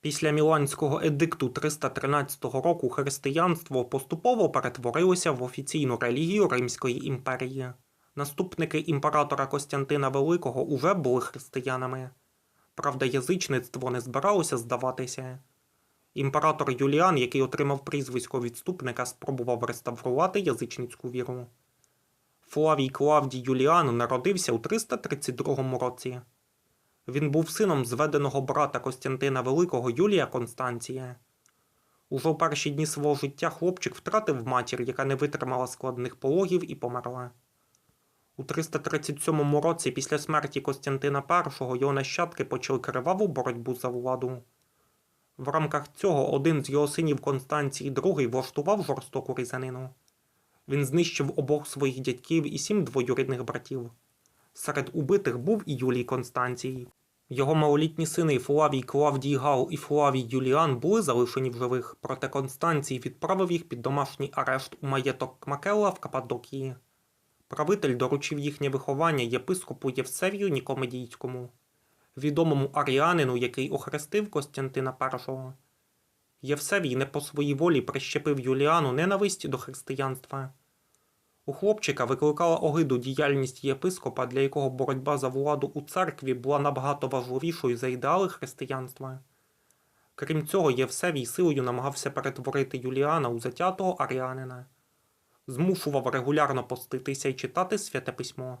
Після Міланського едикту 313 року християнство поступово перетворилося в офіційну релігію Римської імперії. Наступники імператора Костянтина Великого уже були християнами. Правда, язичництво не збиралося здаватися. Імператор Юліан, який отримав прізвисько відступника, спробував реставрувати язичницьку віру. Флавій Клавдій Юліан народився у 332 році. Він був сином зведеного брата Костянтина Великого Юлія Констанція. Уже у перші дні свого життя хлопчик втратив матір, яка не витримала складних пологів і померла. У 337 році після смерті Костянтина І його нащадки почали криваву боротьбу за владу. В рамках цього один з його синів Констанцій II влаштував жорстоку різанину. Він знищив обох своїх дядьків і сім двоюрідних братів. Серед убитих був і Юлій Констанцій. Його малолітні сини Флавій Клавдій Гал і Флавій Юліан були залишені в живих, проте Констанцій відправив їх під домашній арешт у маєток Кмакелла в Каппадокії. Правитель доручив їхнє виховання єпископу Євсевію Нікомедійському, відомому аріанину, який охрестив Костянтина І. Євсевій не по своїй волі прищепив Юліану ненависть до християнства. У хлопчика викликала огиду діяльність єпископа, для якого боротьба за владу у церкві була набагато важливішою за ідеали християнства. Крім цього, Євсевій силою намагався перетворити Юліана у затятого аріанина, змушував регулярно поститися і читати святе письмо.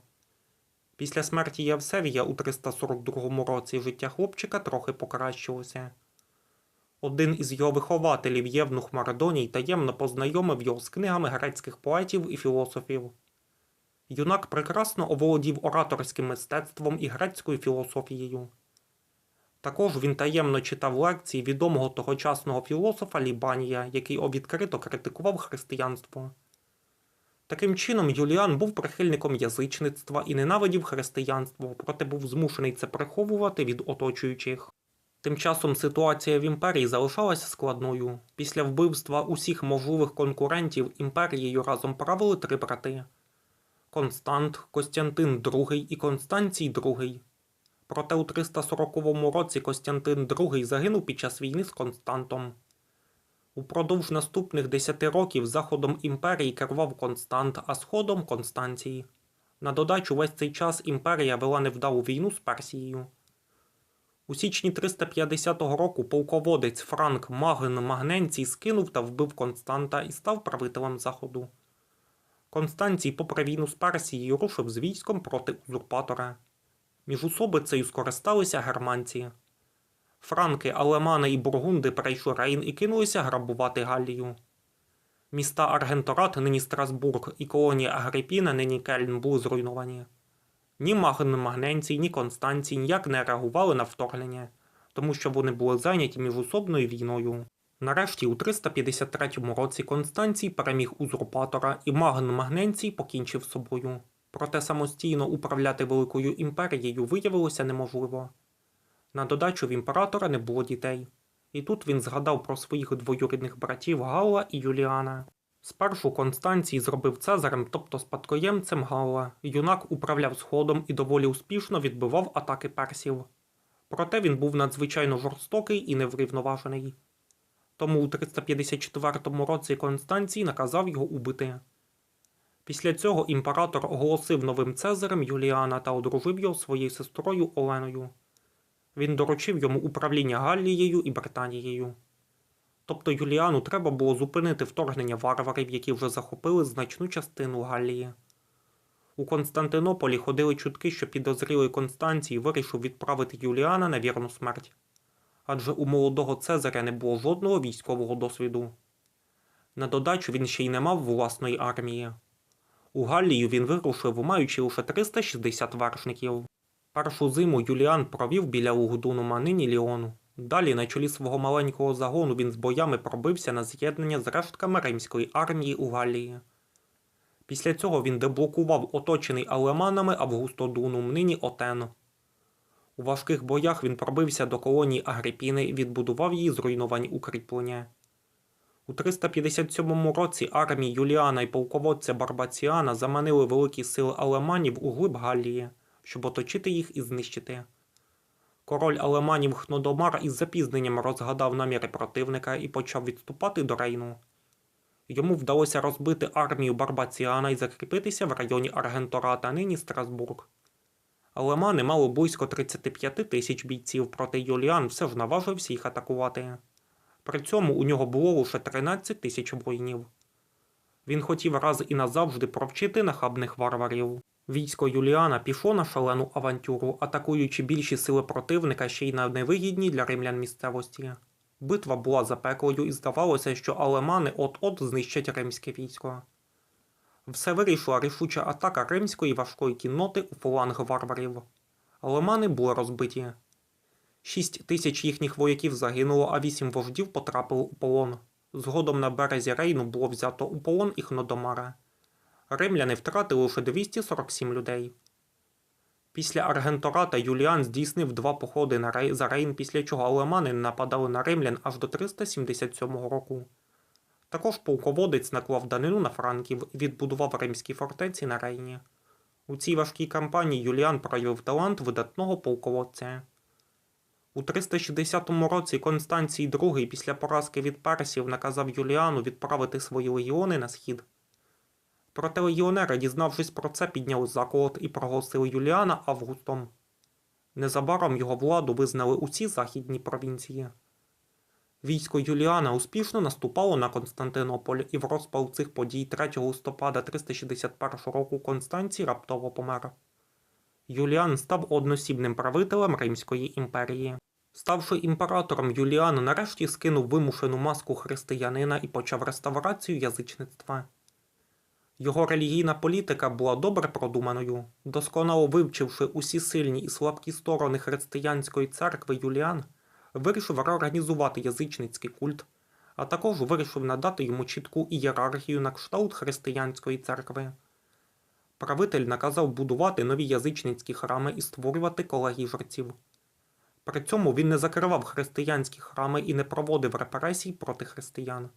Після смерті Євсевія у 342 році життя хлопчика трохи покращилося. Один із його вихователів Євнух Марадоній таємно познайомив його з книгами грецьких поетів і філософів. Юнак прекрасно оволодів ораторським мистецтвом і грецькою філософією. Також він таємно читав лекції відомого тогочасного філософа Лібанія, який відкрито критикував християнство. Таким чином, Юліан був прихильником язичництва і ненавидів християнство, проте був змушений це приховувати від оточуючих. Тим часом ситуація в імперії залишалася складною. Після вбивства усіх можливих конкурентів імперією разом правили три брати: Констант, Костянтин II і Констанцій II. Проте у 340 році Костянтин II загинув під час війни з Константом. Упродовж наступних 10 років заходом імперії керував Констант, а сходом Констанцій. На додачу весь цей час імперія вела невдалу війну з Персією. У січні 350 року полководець Франк Маген Магненцій скинув та вбив Константа і став правителем Заходу. Констанцій, попри війну з Персією, рушив з військом проти узурпатора. Міжусобицею скористалися германці. Франки, Алемани і Бургунди перейшли Рейн і кинулися грабувати Галлію. Міста Аргенторат, нині Страсбург, і колонія Агрипіна, нині Кельн, були зруйновані. Ні Магн Магненцій, ні Констанцій ніяк не реагували на вторгнення, тому що вони були зайняті міжусобною війною. Нарешті, у 353 році Констанцій переміг узурпатора і Магн Магненцій покінчив собою. Проте самостійно управляти великою імперією виявилося неможливо. На додачу в імператора не було дітей. І тут він згадав про своїх двоюрідних братів Галла і Юліана. Спершу Констанцій зробив цезарем, тобто спадкоємцем Галла. Юнак управляв сходом і доволі успішно відбивав атаки персів. Проте він був надзвичайно жорстокий і неврівноважений. Тому у 354 році Констанцій наказав його убити. Після цього імператор оголосив новим цезарем Юліана та одружив його своєю сестрою Оленою. Він доручив йому управління Галлією і Британією. Тобто Юліану треба було зупинити вторгнення варварів, які вже захопили значну частину Галлії. У Константинополі ходили чутки, що підозрілий Констанцій вирішив відправити Юліана на вірну смерть. Адже у молодого Цезаря не було жодного військового досвіду. На додачу він ще й не мав власної армії. У Галлію він вирушив, маючи лише 360 вершників. Першу зиму Юліан провів біля Угдуну нині Ліону. Далі на чолі свого маленького загону він з боями пробився на з'єднання з рештками римської армії у Галлії. Після цього він деблокував оточений алеманами Августодунум, нині Отен. У важких боях він пробився до колонії Агрипіни і відбудував її зруйновані укріплення. У 357 році армії Юліана і полководця Барбаціана заманили великі сили алеманів у глиб Галлії, щоб оточити їх і знищити. Король Алеманів Хнодомар із запізненням розгадав наміри противника і почав відступати до Рейну. Йому вдалося розбити армію Барбаціана і закріпитися в районі Аргентората, нині Страсбург. Алемани мали близько 35 тисяч бійців, проте Юліан все ж наважився їх атакувати. При цьому у нього було лише 13 тисяч воїнів. Він хотів раз і назавжди провчити нахабних варварів. Військо Юліана пішло на шалену авантюру, атакуючи більші сили противника ще й на невигідній для римлян місцевості. Битва була запеклою і здавалося, що алемани от-от знищать римське військо. Все вирішила рішуча атака римської важкої кінноти у фаланг варварів. Алемани були розбиті. Шість тисяч їхніх вояків загинуло, а вісім вождів потрапили у полон. Згодом на березі Рейну було взято у полон і Хнодомара. Римляни втратили лише 247 людей. Після Аргентората Юліан здійснив два походи на Рей... за Рейн, після чого алемани нападали на римлян аж до 377 року. Також полководець наклав данину на франків і відбудував римські фортеці на Рейні. У цій важкій кампанії Юліан проявив талант видатного полководця. У 360 році Констанцій II після поразки від персів наказав Юліану відправити свої легіони на схід. Проте легіонери, дізнавшись про це, підняли заколот і проголосили Юліана Августом. Незабаром його владу визнали усі західні провінції. Військо Юліана успішно наступало на Константинополь, і в розпал цих подій 3 листопада 361 року Констанцій раптово помер. Юліан став односібним правителем Римської імперії. Ставши імператором, Юліан нарешті скинув вимушену маску християнина і почав реставрацію язичництва. Його релігійна політика була добре продуманою. Досконало вивчивши усі сильні і слабкі сторони християнської церкви, Юліан вирішив реорганізувати язичницький культ, а також вирішив надати йому чітку ієрархію на кшталт християнської церкви. Правитель наказав будувати нові язичницькі храми і створювати колегії жреців. При цьому він не закривав християнські храми і не проводив репресій проти християн.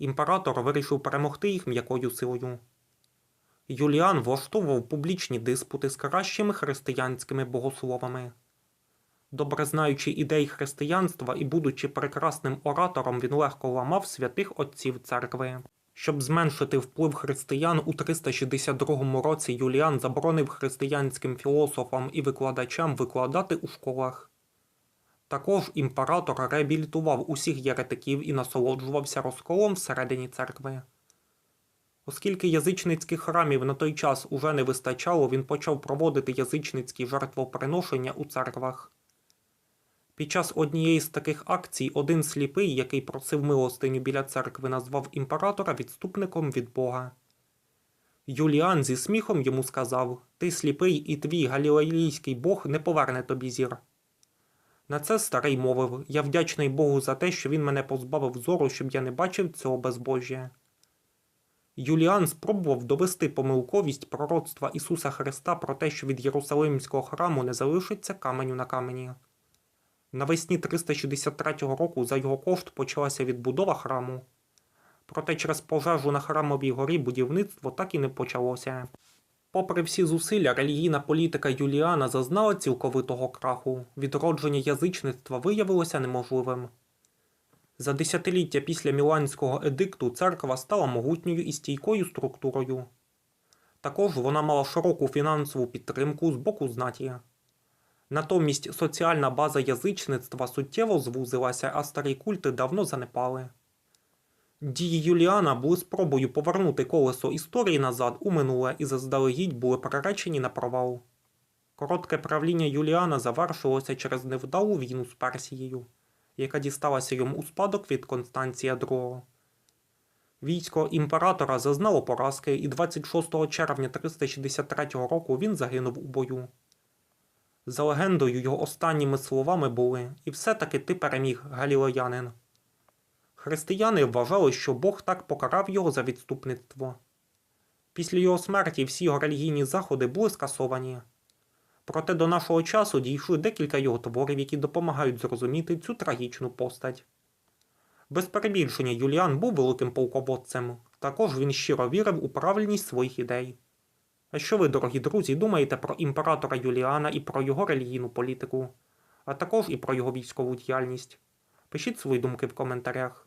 Імператор вирішив перемогти їх м'якою силою. Юліан влаштовував публічні диспути з кращими християнськими богословами. Добре знаючи ідеї християнства і будучи прекрасним оратором, він легко ламав святих отців церкви. Щоб зменшити вплив християн, у 362 році Юліан заборонив християнським філософам і викладачам викладати у школах. Також імператор реабілітував усіх єретиків і насолоджувався розколом всередині церкви. Оскільки язичницьких храмів на той час уже не вистачало, він почав проводити язичницькі жертвоприношення у церквах. Під час однієї з таких акцій один сліпий, який просив милостиню біля церкви, назвав імператора відступником від Бога. Юліан зі сміхом йому сказав: Ти сліпий, і твій галілеїлійський Бог не поверне тобі зір. На це старий мовив: Я вдячний Богу за те, що він мене позбавив зору, щоб я не бачив цього безбожжя. Юліан спробував довести помилковість пророцтва Ісуса Христа про те, що від Єрусалимського храму не залишиться каменю на камені. Навесні 363 року за його кошт почалася відбудова храму. Проте через пожежу на храмовій горі будівництво так і не почалося. Попри всі зусилля, релігійна політика Юліана зазнала цілковитого краху. Відродження язичництва виявилося неможливим. За десятиліття після Міланського едикту церква стала могутньою і стійкою структурою. Також вона мала широку фінансову підтримку з боку знаті. Натомість соціальна база язичництва суттєво звузилася, а старі культи давно занепали. Дії Юліана були спробою повернути колесо історії назад у минуле і заздалегідь були приречені на провал. Коротке правління Юліана завершилося через невдалу війну з Персією, яка дісталася йому у спадок від Констанція II. Військо імператора зазнало поразки, і 26 червня 363 року він загинув у бою. За легендою, його останніми словами були І все-таки ти переміг, галілеянин. Християни вважали, що Бог так покарав його за відступництво. Після його смерті всі його релігійні заходи були скасовані. Проте до нашого часу дійшли декілька його творів, які допомагають зрозуміти цю трагічну постать. Без перебільшення Юліан був великим полководцем, також він щиро вірив у правильність своїх ідей. А що ви, дорогі друзі, думаєте про імператора Юліана і про його релігійну політику? а також і про його військову діяльність. Пишіть свої думки в коментарях,